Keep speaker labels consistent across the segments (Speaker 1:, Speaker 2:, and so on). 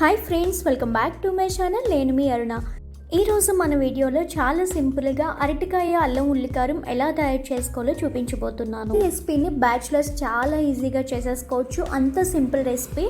Speaker 1: Hi friends welcome back to my channel నేను మీ అరుణ. ఈరోజు మన వీడియోలో చాలా సింపుల్గా అరటికాయ అల్లం ఉల్లికారం ఎలా తయారు చేసుకోవాలో చూపించబోతున్నాను. ఈ రెసిపీని బ్యాచులర్స్ చాలా ఈజీగా చేసేసుకోవచ్చు. అంత సింపుల్ రెసిపీ.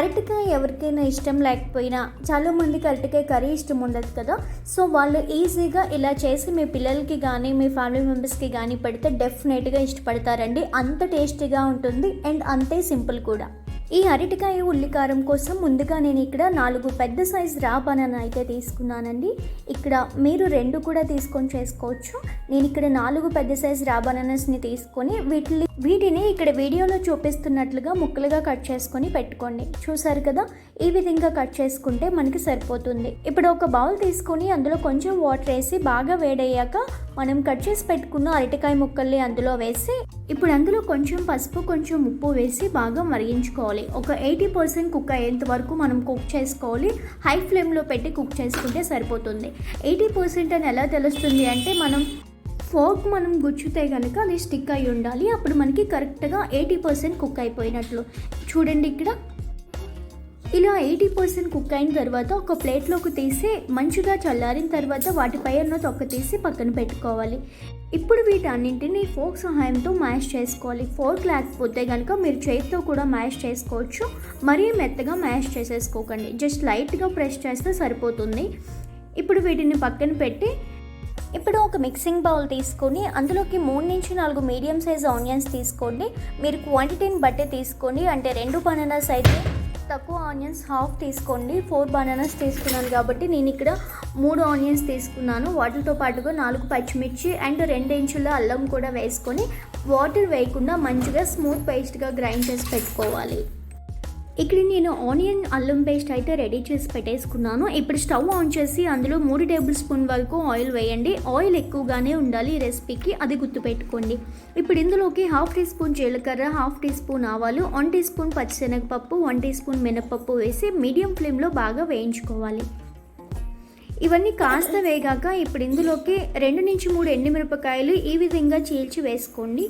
Speaker 1: అరటికాయ ఎవరికైనా ఇష్టం లేకపోయినా చాలా మందికి అరటికాయ కర్రీ ఇష్టం ఉండదు కదా. సో వాళ్ళు ఈజీగా ఇలా చేసి మీ పిల్లలకి కానీ మీ ఫ్యామిలీ మెంబర్స్కి కానీ పెడితే డెఫినెట్గా ఇష్టపడతారండి. అంత టేస్టీగా ఉంటుంది అండ్ అంతే సింపుల్ కూడా. ఈ అరటికాయ ఉల్లికారం కోసం ముందుగా నేను ఇక్కడ నాలుగు పెద్ద సైజ్ రా బనానా అయితే తీసుకున్నానండి. ఇక్కడ మీరు రెండు కూడా తీసుకొని చేసుకోవచ్చు. నేను ఇక్కడ నాలుగు పెద్ద సైజ్ రా బనానాస్ని తీసుకొని వీటిని వీటిని ఇక్కడ వీడియోలో చూపిస్తున్నట్లుగా ముక్కలుగా కట్ చేసుకొని పెట్టుకోండి. చూసారు కదా? ఈ విధంగా కట్ చేసుకుంటే మనకి సరిపోతుంది. ఇప్పుడు ఒక బౌల్ తీసుకొని అందులో కొంచెం వాటర్ వేసి బాగా వేడయ్యాక మనం కట్ చేసి పెట్టుకున్న అరటికాయ ముక్కల్ని అందులో వేసి ఇప్పుడు అందులో కొంచెం పసుపు కొంచెం ఉప్పు వేసి బాగా మరిగించుకోవాలి. ఒక ఎయిటీ పర్సెంట్ కుక్ అయ్యేంత వరకు మనం కుక్ చేసుకోవాలి. హై ఫ్లేమ్లో పెట్టి కుక్ చేసుకుంటే సరిపోతుంది. ఎయిటీ పర్సెంట్ అని ఎలా తెలుస్తుంది అంటే మనం ఫోర్క్ మనం గుచ్చితే కనుక అది స్టిక్ అయి ఉండాలి. అప్పుడు మనకి కరెక్ట్గా ఎయిటీ పర్సెంట్ కుక్ అయిపోయినట్లు. చూడండి ఇక్కడ. ఇలా ఎయిటీ పర్సెంట్ కుక్ అయిన తర్వాత ఒక ప్లేట్లోకి తీసి మంచిగా చల్లారిన తర్వాత వాటిపై ఉన్న తొక్క తీసి పక్కన పెట్టుకోవాలి. ఇప్పుడు వీటన్నింటినీ ఫోక్ సహాయంతో మ్యాష్ చేసుకోవాలి. ఫోర్క్ లేకపోతే కనుక మీరు చేతితో కూడా మ్యాష్ చేసుకోవచ్చు. మరీ మెత్తగా మ్యాష్ చేసేసుకోకండి. జస్ట్ లైట్గా ప్రెస్ చేస్తే సరిపోతుంది. ఇప్పుడు వీటిని పక్కన పెట్టి ఇప్పుడు ఒక మిక్సింగ్ బౌల్ తీసుకొని అందులోకి మూడు నుంచి నాలుగు మీడియం సైజ్ ఆనియన్స్ తీసుకోండి. మీరు క్వాంటిటీని బట్టి తీసుకోండి. అంటే రెండు బనానాస్ అయితే తక్కువ ఆనియన్స్ హాఫ్ తీసుకోండి. ఫోర్ బనానాస్ తీసుకున్నాను కాబట్టి నేను ఇక్కడ మూడు ఆనియన్స్ తీసుకున్నాను. వాటితో పాటుగా నాలుగు పచ్చిమిర్చి అండ్ రెండు ఇంచుల అల్లం కూడా వేసుకొని వాటర్ వేయకుండా మంచిగా స్మూత్ పేస్ట్గా గ్రైండ్ చేసి పెట్టుకోవాలి. ఇక్కడ నేను ఆనియన్ అల్లం పేస్ట్ అయితే రెడీ చేసి పెట్టేసుకున్నాను. ఇప్పుడు స్టవ్ ఆన్ చేసి అందులో మూడు టేబుల్ స్పూన్ వరకు ఆయిల్ వేయండి. ఆయిల్ ఎక్కువగానే ఉండాలి ఈ రెసిపీకి అది గుర్తుపెట్టుకోండి. ఇప్పుడు ఇందులోకి హాఫ్ టీ స్పూన్ జీలకర్ర హాఫ్ టీ స్పూన్ ఆవాలు వన్ టీ స్పూన్ పచ్చిశనగపప్పు వన్ టీ స్పూన్ మినపప్పు వేసి మీడియం ఫ్లేమ్లో బాగా వేయించుకోవాలి. ఇవన్నీ కాస్త వేగాక ఇప్పుడు ఇందులోకి రెండు నుంచి మూడు ఎండుమిరపకాయలు ఈ విధంగా చీల్చి వేసుకోండి.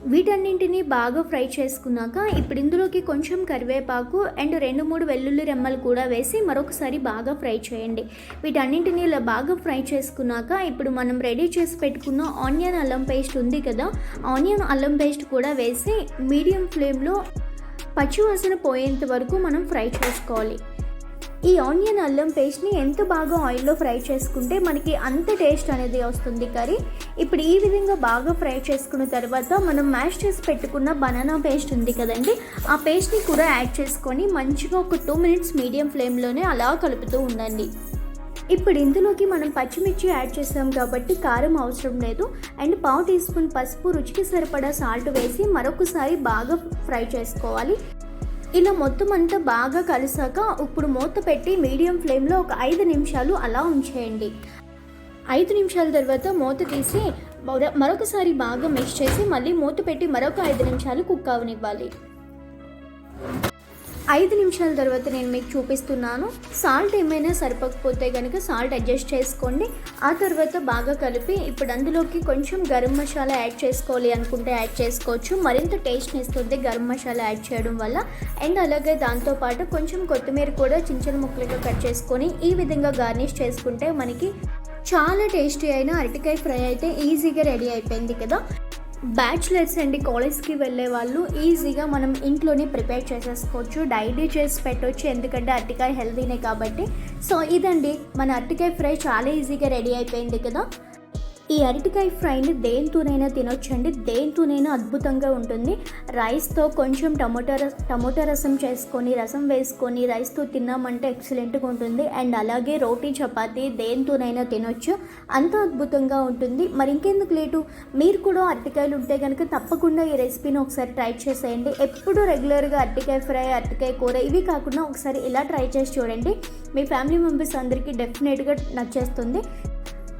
Speaker 1: వీటన్నింటినీ బాగా ఫ్రై చేసుకున్నాక ఇప్పుడు ఇందులోకి కొంచెం కరివేపాకు అండ్ రెండు మూడు వెల్లుల్లి రెమ్మలు కూడా వేసి మరొకసారి బాగా ఫ్రై చేయండి. వీటన్నింటినీ ఇలా బాగా ఫ్రై చేసుకున్నాక ఇప్పుడు మనం రెడీ చేసి పెట్టుకున్న ఆనియన్ అల్లం పేస్ట్ ఉంది కదా ఆనియన్ అల్లం పేస్ట్ కూడా వేసి మీడియం ఫ్లేమ్లో పచ్చివాసన పోయేంత వరకు మనం ఫ్రై చేసుకోవాలి. ఈ ఆనియన్ అల్లం పేస్ట్ని ఎంత బాగా ఆయిల్లో ఫ్రై చేసుకుంటే మనకి అంత టేస్ట్ అనేది వస్తుంది కర్రీ. ఇప్పుడు ఈ విధంగా బాగా ఫ్రై చేసుకున్న తర్వాత మనం మ్యాష్ చేసి పెట్టుకున్న బనానా పేస్ట్ ఉంది కదండి ఆ పేస్ట్ని కూడా యాడ్ చేసుకొని మంచిగా ఒక టూ మినిట్స్ మీడియం ఫ్లేమ్లోనే అలా కలుపుతూ ఉండండి. ఇప్పుడు ఇందులోకి మనం పచ్చిమిర్చి యాడ్ చేసాం కాబట్టి కారం అవసరం లేదు. అండ్ పావు టీ స్పూన్ పసుపు రుచికి సరిపడా సాల్ట్ వేసి మరొకసారి బాగా ఫ్రై చేసుకోవాలి. ఇలా మొత్తం అంతా బాగా కలిసాక ఇప్పుడు మూత పెట్టి మీడియం ఫ్లేమ్లో ఒక ఐదు నిమిషాలు అలా ఉంచేయండి. ఐదు నిమిషాల తర్వాత మూత తీసి మరొకసారి బాగా మిక్స్ చేసి మళ్ళీ మూత పెట్టి మరొక ఐదు నిమిషాలు కుక్ అవనివ్వాలి ఐదు నిమిషాల తర్వాత నేను మీకు చూపిస్తున్నాను. సాల్ట్ ఏమైనా సరిపోకపోతే కనుక సాల్ట్ అడ్జస్ట్ చేసుకోండి. ఆ తర్వాత బాగా కలిపి ఇప్పుడు అందులోకి కొంచెం గరం మసాలా యాడ్ చేసుకోవాలి అనుకుంటే యాడ్ చేసుకోవచ్చు. మరింత టేస్ట్ని ఇస్తుంది గరం మసాలా యాడ్ చేయడం వల్ల. అండ్ అలాగే దాంతోపాటు కొంచెం కొత్తిమీర కూడా చిన్న చిన్న ముక్కలుగా కట్ చేసుకొని ఈ విధంగా గార్నిష్ చేసుకుంటే మనకి చాలా టేస్టీ అయిన అరటికాయ ఫ్రై అయితే ఈజీగా రెడీ అయిపోయింది కదా. బ్యాచులర్స్ అండి కాలేజ్కి వెళ్ళే వాళ్ళు ఈజీగా మనం ఇంట్లోనే ప్రిపేర్ చేసేసుకోవచ్చు డైలీ చేసి పెట్టవచ్చు ఎందుకంటే అరటికాయ హెల్తీనే కాబట్టి. సో ఇదండి మన అరటికాయ ఫ్రై చాలా ఈజీగా రెడీ అయిపోయింది కదా. ఈ అరటికాయ ఫ్రైని దేనితోనైనా తినొచ్చండి. దేనితోనైనా అద్భుతంగా ఉంటుంది. రైస్తో కొంచెం టమోటా రస టమోటా రసం చేసుకొని రసం వేసుకొని రైస్తో తిన్నామంటే ఎక్సలెంట్గా ఉంటుంది. అండ్ అలాగే రోటీ చపాతీ దేనితోనైనా తినొచ్చు. అంత అద్భుతంగా ఉంటుంది. మరి ఇంకెందుకు లేటు? మీరు కూడా అరటికాయలు ఉంటే కనుక తప్పకుండా ఈ రెసిపీని ఒకసారి ట్రై చేసేయండి. ఎప్పుడు రెగ్యులర్గా అరటికాయ ఫ్రై అరటికాయ కూర ఇవి కాకుండా ఒకసారి ఇలా ట్రై చేసి చూడండి. మీ ఫ్యామిలీ మెంబర్స్ అందరికీ డెఫినెట్గా నచ్చేస్తుంది.